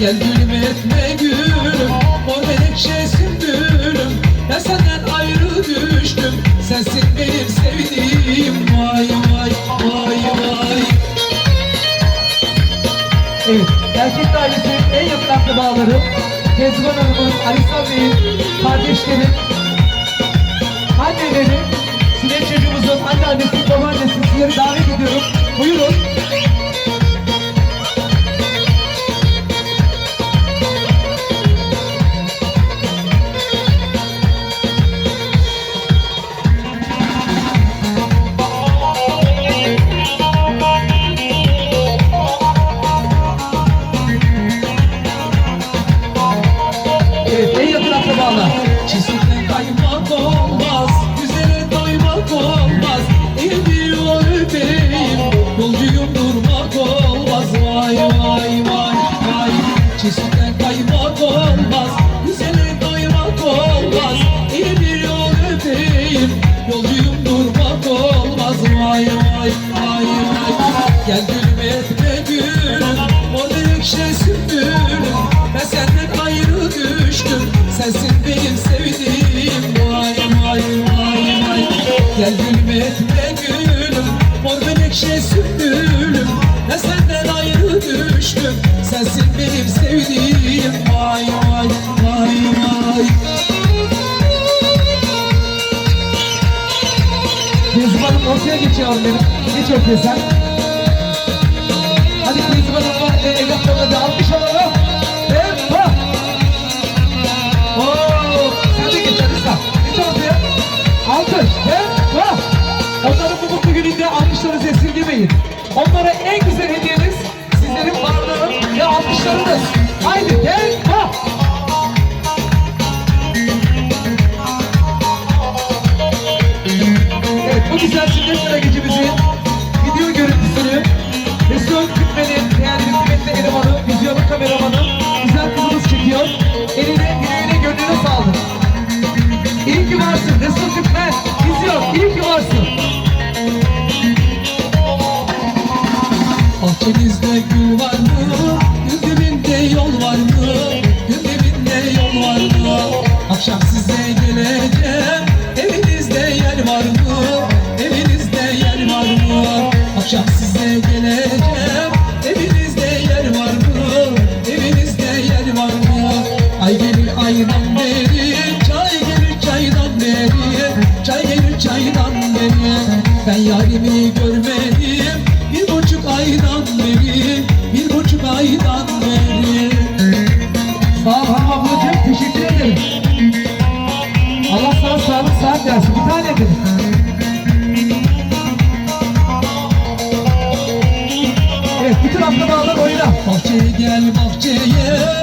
Gel gülüm etme gülüm Mor menekşesin gülüm Ben senden ayrı düştüm Sensin benim sevdiğim Vay vay vay vay Evet, Erkek Dairesi'nin en yakın akrabaları Kezban Hanım'ın, Alisa Bey'in, kardeşlerin, anneleri, Sinek çocuğumuzun anneannesi, babaannesi sizleri davet ediyorum. Buyurun. Öpeyim, yolcuyum durmak olmaz. Vay vay vay vay. Gel gülüm etme gülüm, o ekşe sümbülüm. Ben senden ayrı düştüm, sensin benim sevdiğim. Vay vay vay vay. Gel gülüm etme gülüm, mor menekşe sümbülüm. Ben senden ayrı düştüm, sensin benim sevdiğim. Vay vay Hanım ortaya geçiyor benim. Geç ortaya sen. Hadi Kezban Hanım'a e, evlatlarına da alkış alalım. Tempo. Oo, geç hadi sen. Geç ortaya. Alkış. Tempo. Onların bu mutlu gününde alkışlarınızı esirgemeyin. Onlara en güzel hediyeniz sizlerin varlığı ve alkışlarınız. Haydi tempo. Ben yarimi görmedim Bir buçuk aydan beri Bir buçuk aydan beri Sağ ol hanım ablacığım, teşekkür ederim. Allah sana sağlık, saat versin. Bir tane. Evet, bütün akrabalar oyna. Bahçeye gel bahçeye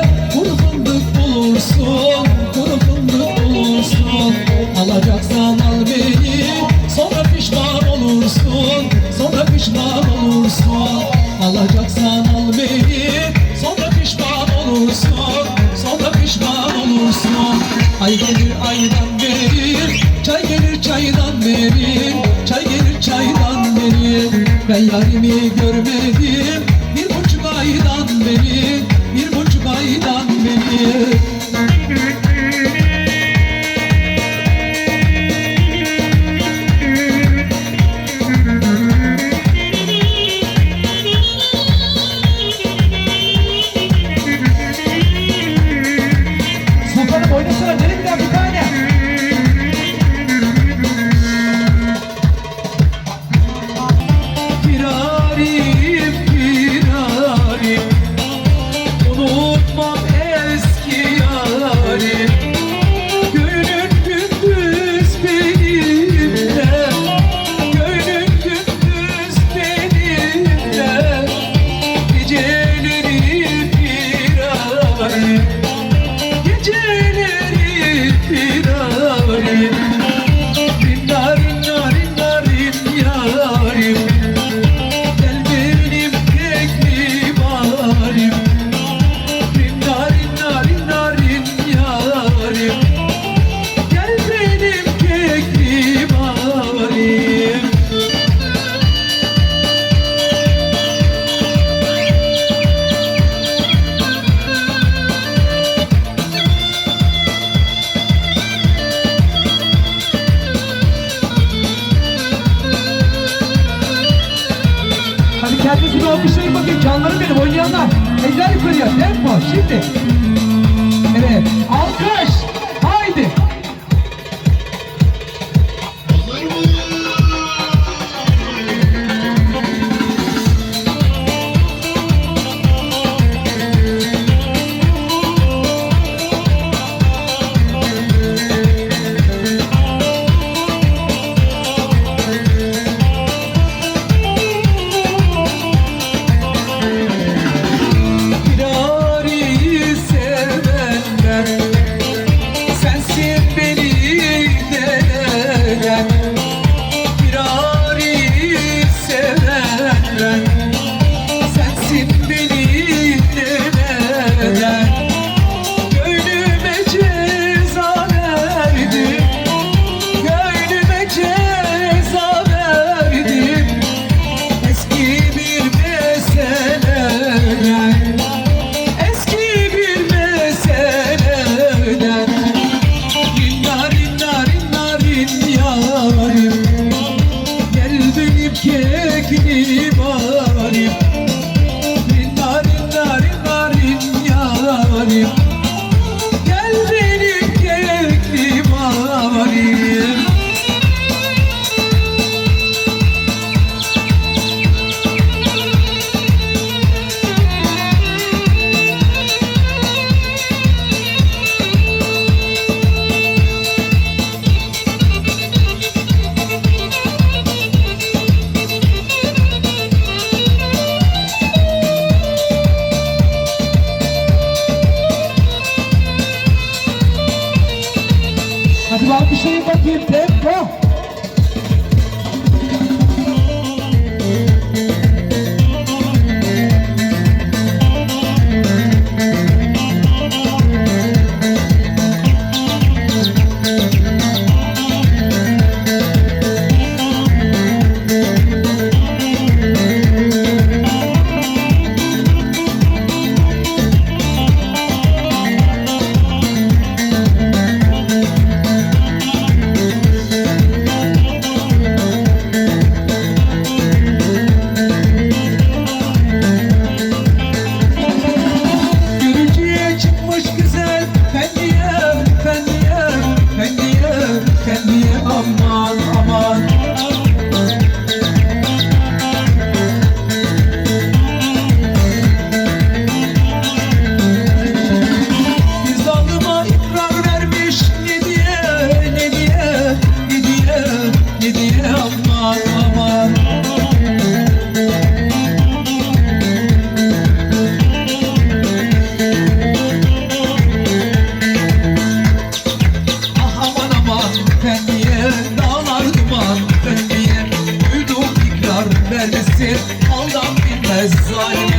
Hadi alkışlayın bakayım canlarım benim oynayanlar. Eller yukarıya tempo şimdi. Evet. Alkış. one.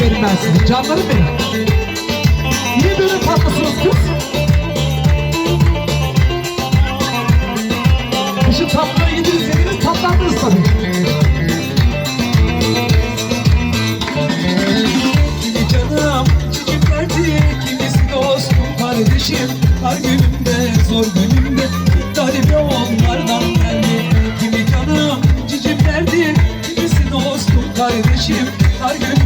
Severim ben sizin. Canlarım benim. Niye böyle tatlısınız kız? Kışın tatlıya gidiniz dediniz tatlandınız tabii. Kimi canım çiçek verdi Kimisi dostum kardeşim Her günümde zor günümde Talebe onlardan geldi Kimi canım cicim verdi Kimisi dostum kardeşim Her günümde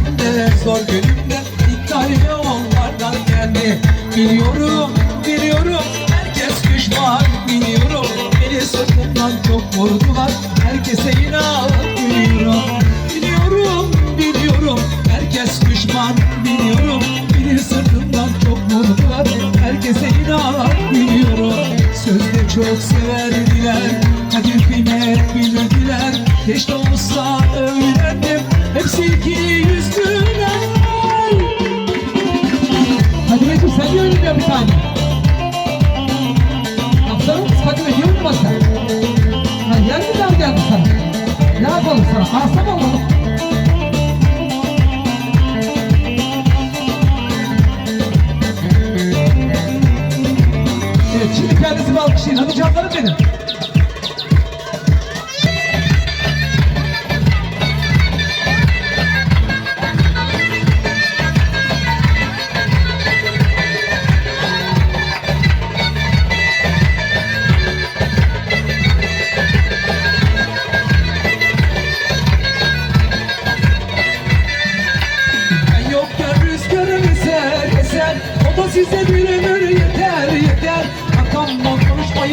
zor günümde talebe onlardan geldi. Biliyorum biliyorum Herkes düşman biliyorum Beni sırtımdan çok vurdular. Herkese inat biliyorum. Biliyorum biliyorum Herkes düşman biliyorum Beni sırtımdan çok vurdular. Herkese inat biliyorum. Sözde çok severdiler. Kadir kıymet bilirdiler Keşke olsa öğrendim dar geldi sana? Ne yapalım sana? Arsa mı alalım? Evet şimdi kendinizi bir alkışlayın. Hadi canlarım benim.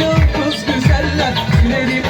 Kız güzeller Sürerim